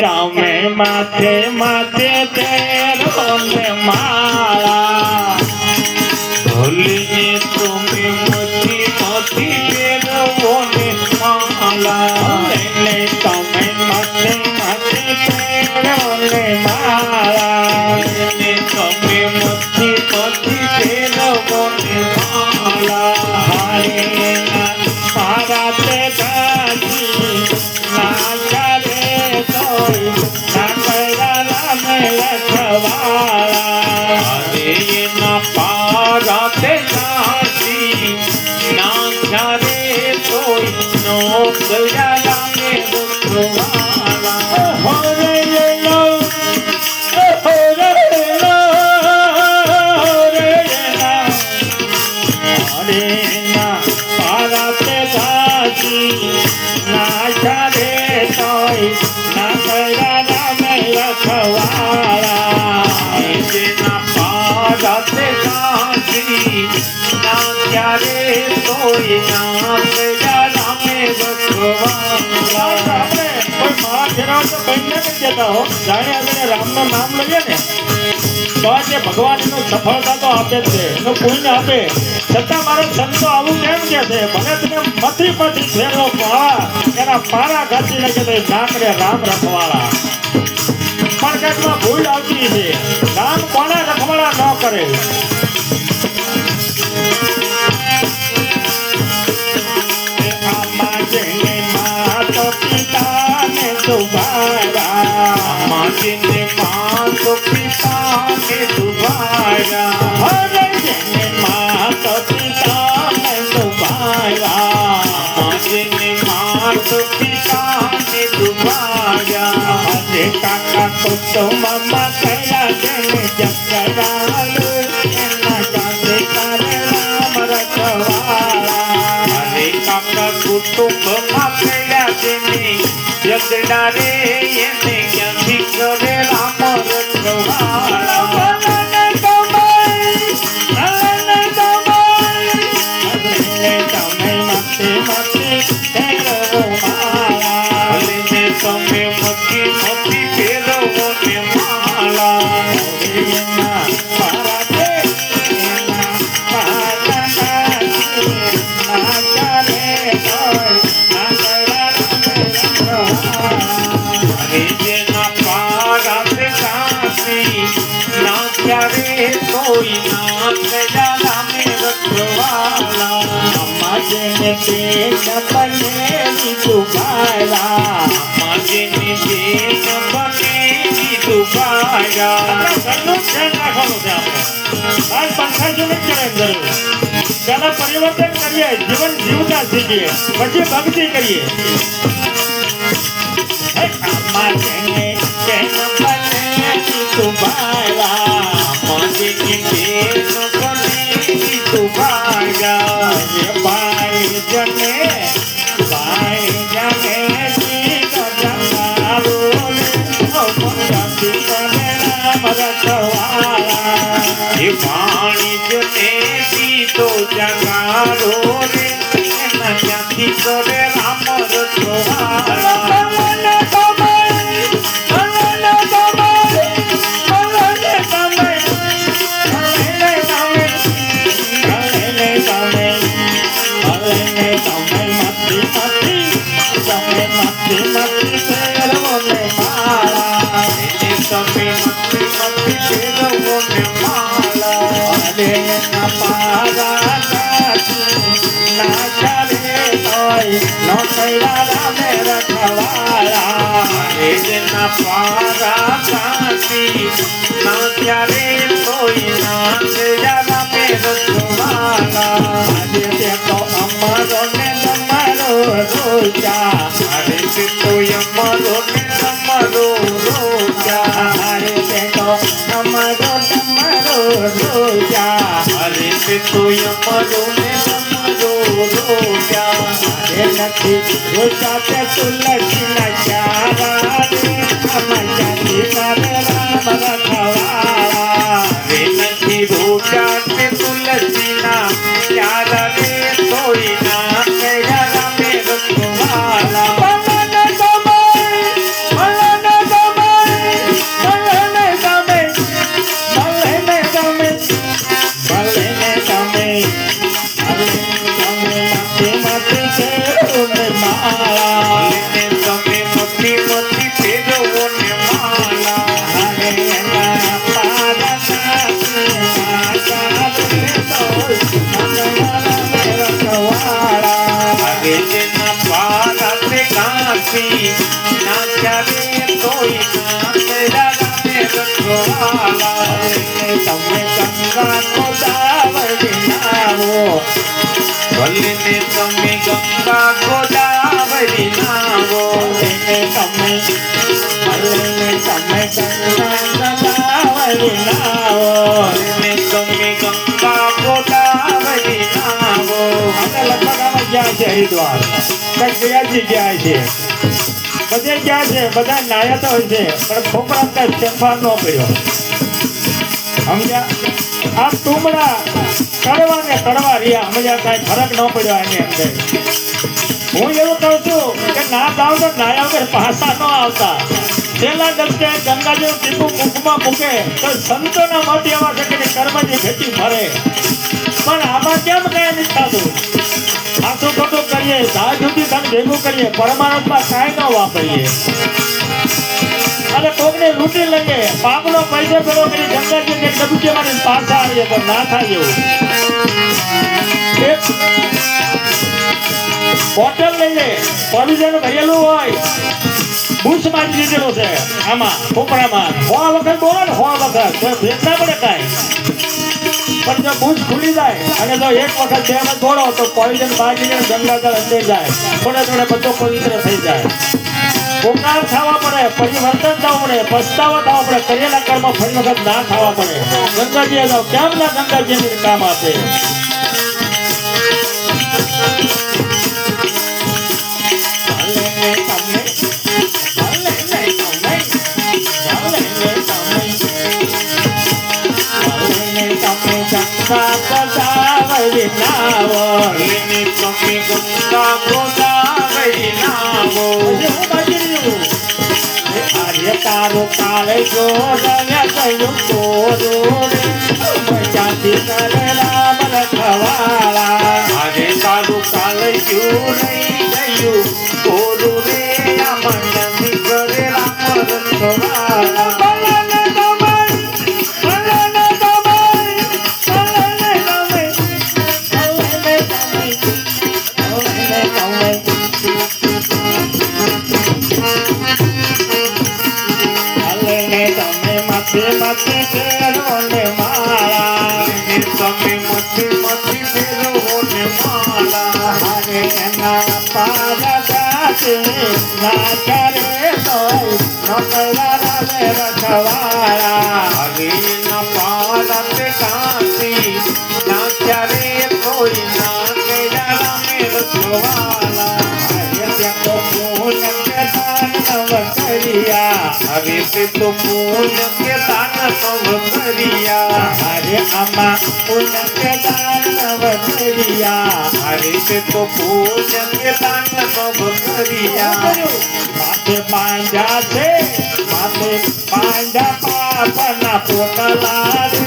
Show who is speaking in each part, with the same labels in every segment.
Speaker 1: તમે માથે માથે તેરો માળા. ભૂલીને તમે ના કોઈ નો કરા હો, જાણે આપણે રામનું નામ લઈએ ને, તો આજે ભગવાન સફળતા તો આપે છે, એનું પુણ્ય આપે. છતાં મારા સંતો આવું કેમ કે છે? ભલે તમે મથી મથી ફેરવો પણ એના પારા ઘાસી નાખે તો રામ રખવાળા કંઈકમાં ભૂલ આવતી છે. રામ કોના રખવાળા ન કરે? આમાં જઈને માતો પિતાને દુભારા આમાં જઈને માતો પિતાને દુભારા હરે જઈને માતો પિતાને દુભારા આમાં જઈને માતો પિતાને દુભારા હરે કાકા તો તો મમ્મા કયા જઈને જગરાલો એના જાતે কিনারে এসে গেল ভিতরে પરિવર્તન કરીએ જીવન જીવતા શીખીએ પછી ભક્તિ કરીએ જંગારો રે એના ક્યાંથી કરે રામ રખવાળા અમારો રોજા અરે તે અમારો ને તમારો અરે તે તો અમારો ને તમારો રોજા અરે નથી રોજા તે તુલસી जावे
Speaker 2: ना जावे ना जावे रखवाला तमे
Speaker 1: गंगा गंगा को दावर नाओ तमे भले ने
Speaker 2: तमे गंगा को गंगा को दावर
Speaker 1: नाओ हमें लगभग हम जय। द्वार कई जी क्या है બધે ગયા છે, બધા નાયા હોય છે, પણ ખોપરા કઈ ફેરફાર ન પડ્યો સમજ્યા? આ ટુમડા કડવા ને કડવા રહ્યા, સમજ્યા? કાંઈ ફરક ન પડ્યો એની અંદર. હું એવું કહું છું કે ના જાવ તો નાયા વગર પાસા ન આવતા. છેલ્લા દસકે ગંગાજી ટીપું મુખમાં મૂકે તો સંતોના મોટી એવા છે કે કર્મની ખેતી ભરે. પણ આમાં કેમ કઈ નથી થતું? આખું ખોટું કરીએ સાધુથી સુધી ધન ભેગું કરીએ પરમાનંદમાં કાંઈ ન વાપરીએ. અને કોકને લૂંટી લઈએ પાપનો પૈસો પેલો કરી ગંગાજી ને ડબુચી મારી પાછા આવીએ તો ના થાય એવું. બોટલ લઈએ પોલ્યુશન ભરેલું હોય. બુશ મારી દીધેલું છે, આમાં ખોપરામાં હો વખત બોલો ને હો વખત. કોઈ ભેદ ના પડે કાંઈ. પણ જો બુશ ખુલી જાય અને જો એક વખત બે વખત દોડો તો પોઈઝન બાજીને ગંગાજળ અંદર જાય. થોડે થોડે બધો પવિત્ર થઈ જાય. ઉપકાર થવા પડે, પરિવર્તન થવું પડે, પસ્તાવો થવો પડે, કરેલા કર્મ ફરી વખત ના થવા પડે. ગંગાજી કેમ ના ગંગાજીની કામ આપે? ગોદાવરી નાવો.
Speaker 2: ભલે ને તમે ગંગા ગોદાવરી નાવો
Speaker 1: હજી હું બાકી રહ્યું. એ આર્ય તારો કાળ જો રવ્ય કયું કોરું. મજાથી કરે રામ રખવાળા.
Speaker 2: આજે તારું કાલ ક્યું રહી ગયું કોરું કરે
Speaker 1: તોય નકરા રામે રખવાળા.
Speaker 2: હવે એના પારત કાંસી નાચ્યા હવે તે તો પૂજ કે દાન સૌ કર્યા
Speaker 1: હરે આમાં પૂન કે દાનવ કર્યા.
Speaker 2: હરે તે તો પૂજ કે દાન સૌ કર્યા
Speaker 1: માથે પાંજા છે માથે પાંજા પાપના પોટલા રે.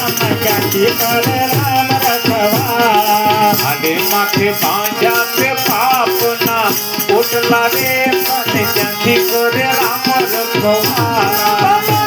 Speaker 1: આમાં ક્યાંથી કરે રામ રખવાળા.
Speaker 2: અને માથે બાંધ્યા તે પાપના
Speaker 1: রে
Speaker 2: মনে চাঁদি করে রাম রঘুমারা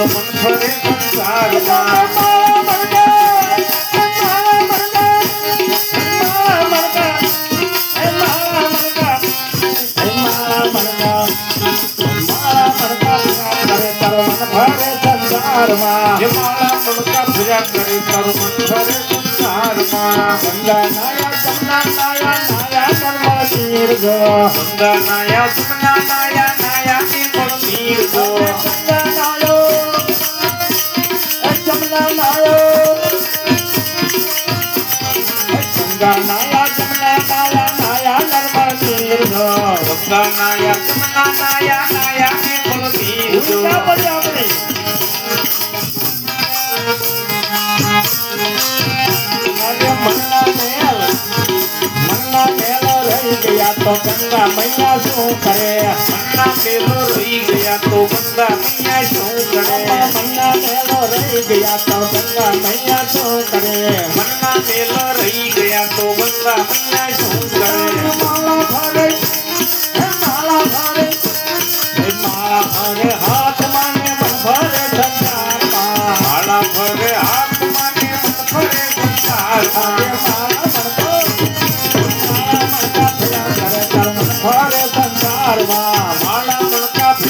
Speaker 2: તારું મન ફરે સંસારમાં
Speaker 1: ગંગા નાયા જમના નાયા નાયા નર્મદ તીર્થ
Speaker 2: ગંગા
Speaker 1: वक्तनाया माया
Speaker 2: माया नर्मल तीर्थ वक्तनाया तुमला माया तो
Speaker 1: गंगा मैया शू करे મનના મેલો રહી ગયા તો ગંગા મૈયા શું કરે?
Speaker 2: મનના મેલો રહી ગયા તો ગંગા મૈયા શું કરે?
Speaker 1: મનના મેલો રહી ગયા તો ગંગા મૈયા શું કરે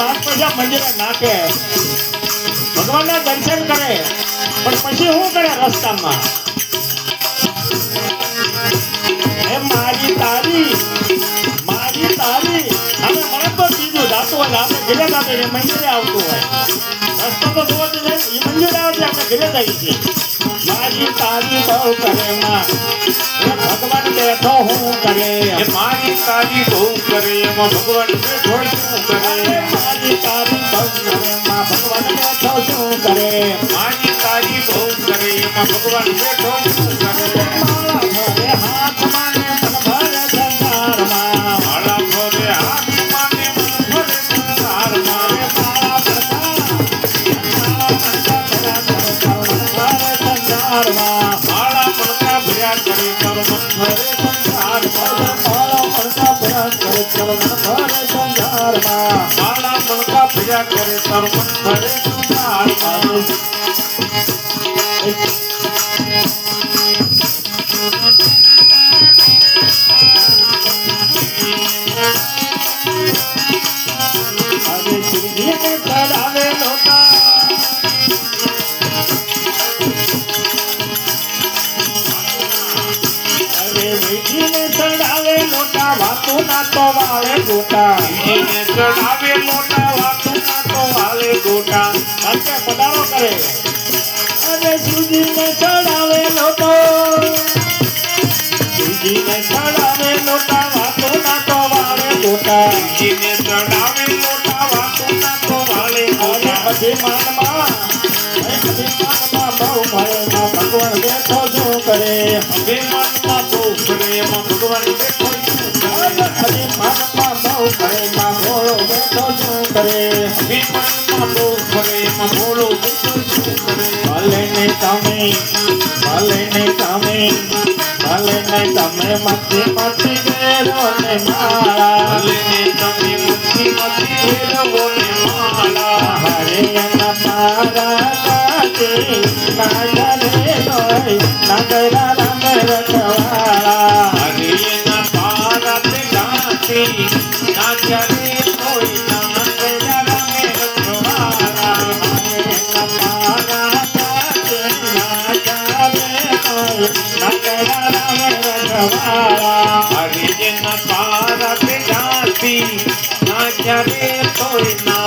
Speaker 1: પાંચ પૈસા મંદિરે નાખે ભગવાનના દર્શન કરે પણ પછી શું કરે રસ્તામાં એ મારી તારી મારી તારી અમે મને તો સીધું જાતું હોય ને આપણે ઘરે જાતે ને મંદિરે આવતું હોય રસ્તો તો જોવો જ છે એ મંદિરે આવે છે આપણે ઘરે જઈએ છીએ મારી તારી બહુ કરે માં એ ભગવાન બેઠો હું કરે
Speaker 2: એ મારી તારી બહુ કરે એમાં ભગવાન બેઠો શું કરે
Speaker 1: મારી તારી બહુ કરે માં ભગવાન બેઠો શું કરે
Speaker 2: મારી તારી બહુ કરે એમાં ભગવાન બેઠો શું કરે
Speaker 1: માળા ભરે
Speaker 2: માળા
Speaker 1: ગોટા.
Speaker 2: ચડાવે મોટા વાતું ના તો હાલે ગોટા.
Speaker 1: અંતે પધારો કરે. અરે શિવજીને ચડાવે લોટો શિવજીને ચડાવે લોટા વાતો ના તો વાળે ગોટા.
Speaker 2: એને ચડાવે મોટા વાતું ના તો
Speaker 1: અને
Speaker 2: ગોટા.
Speaker 1: અભિમાનમાં અભિમાનમાં બહુ ભયમાં ભગવાન તમે ભલે ને તમે ભલે ને તમે મથી મથી ઘેરો ને માળા
Speaker 2: ભલે ને તમે મુઠ્ઠી માંથી ફેરવો ને માળા
Speaker 1: હરે એના મારા કાકે ના કરે તોય ના કરા રામ રખવાળા
Speaker 2: હરે એના પારા તે ગાતી ના
Speaker 1: तारा हरिजन
Speaker 2: पार बिना ना चले कोई ना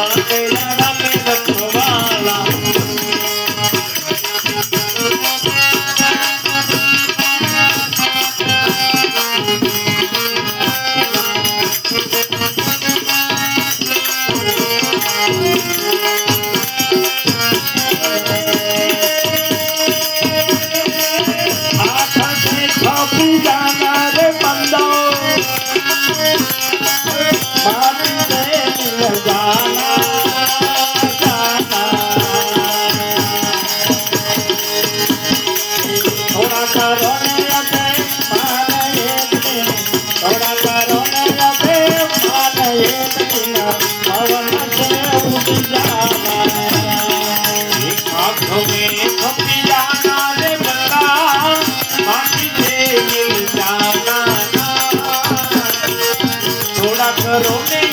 Speaker 2: થોડા કરો ને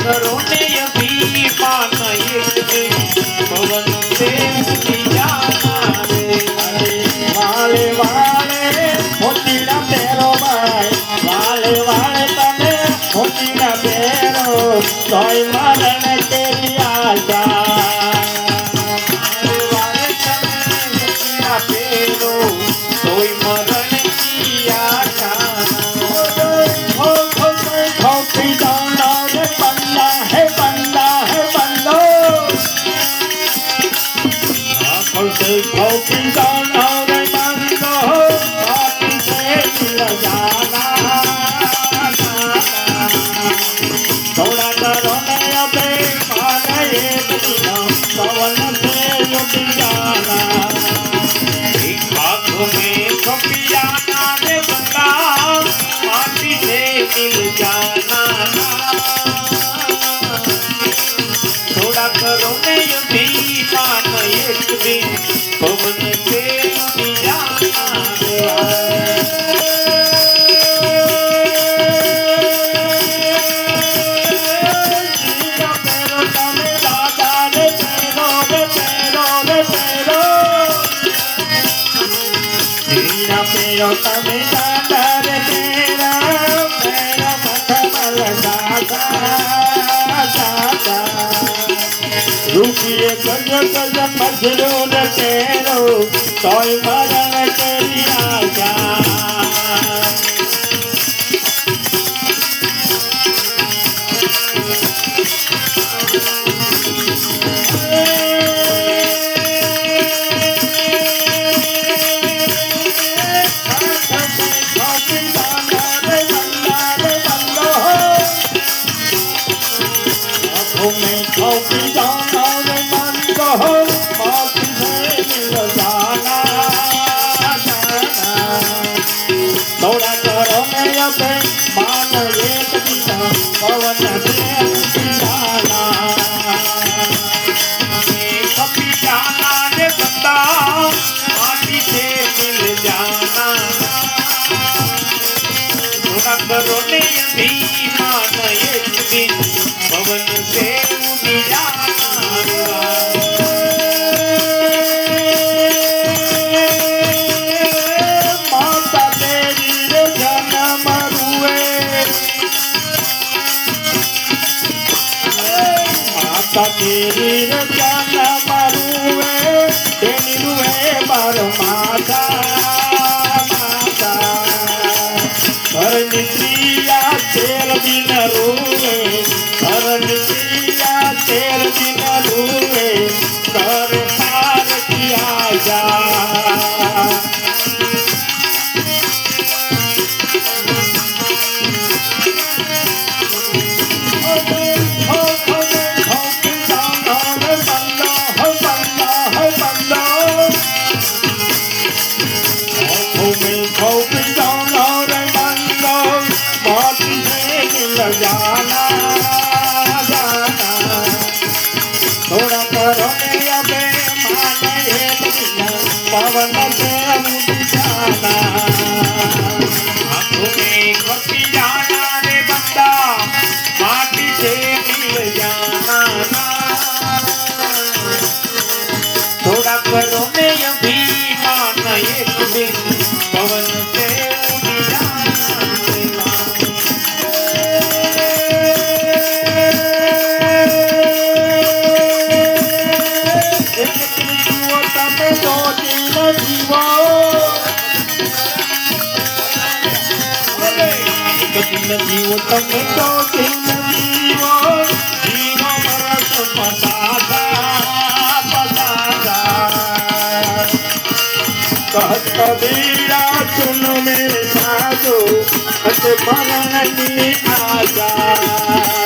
Speaker 1: કરો ને અભિમાન ભવન દેવની
Speaker 2: વાલે વાલે મોતીના પેરો ભાઈ વાલે વાલે તને મોતીના પેરો
Speaker 1: चरणों में भी एक दिन पवन
Speaker 2: के Pero también la
Speaker 1: tarde, pero, pero, pero, pero, pero, Majrooh ते थोड़ा करो मैं अपे मानो एक दिशा पवन से जाला बंदा आदि जाना करो ने તેનું હે મારો Joaquim జీవితం ఎంతో कबीरा सुन मेरे साधो मन की आजा